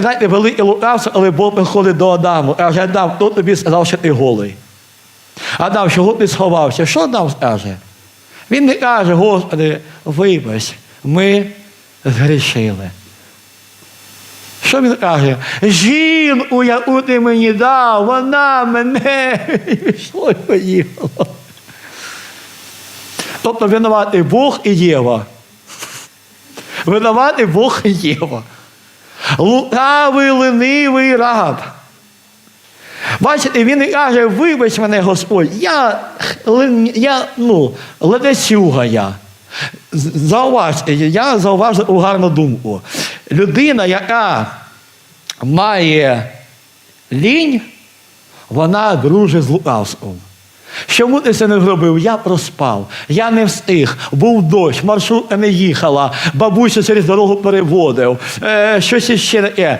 знаєте, велике лукавство, але Бог приходить до Адаму. Каже, Адам, хто тобі сказав, що ти голий? Адам, чого ти сховався? Що Адам скаже? Він не каже, Господи, вибач, ми згрішили. Що він каже? Жінку, яку ти мені дав, вона мене пішло і поїхало. Тобто винуватий Бог і Єва. Винуватий Бог і Єва. Лукавий, ленивий раб. Бачите, він каже, вибач мене, Господь, я, я ну, ледесюга я. Зауважте, я зауважив гарну думку. Людина, яка має лінь, вона дружить з лукавством. Чому ти це не зробив? Я проспав, я не встиг, був дощ, маршрутка не їхала, бабуся через дорогу переводив, е, щось іще таке.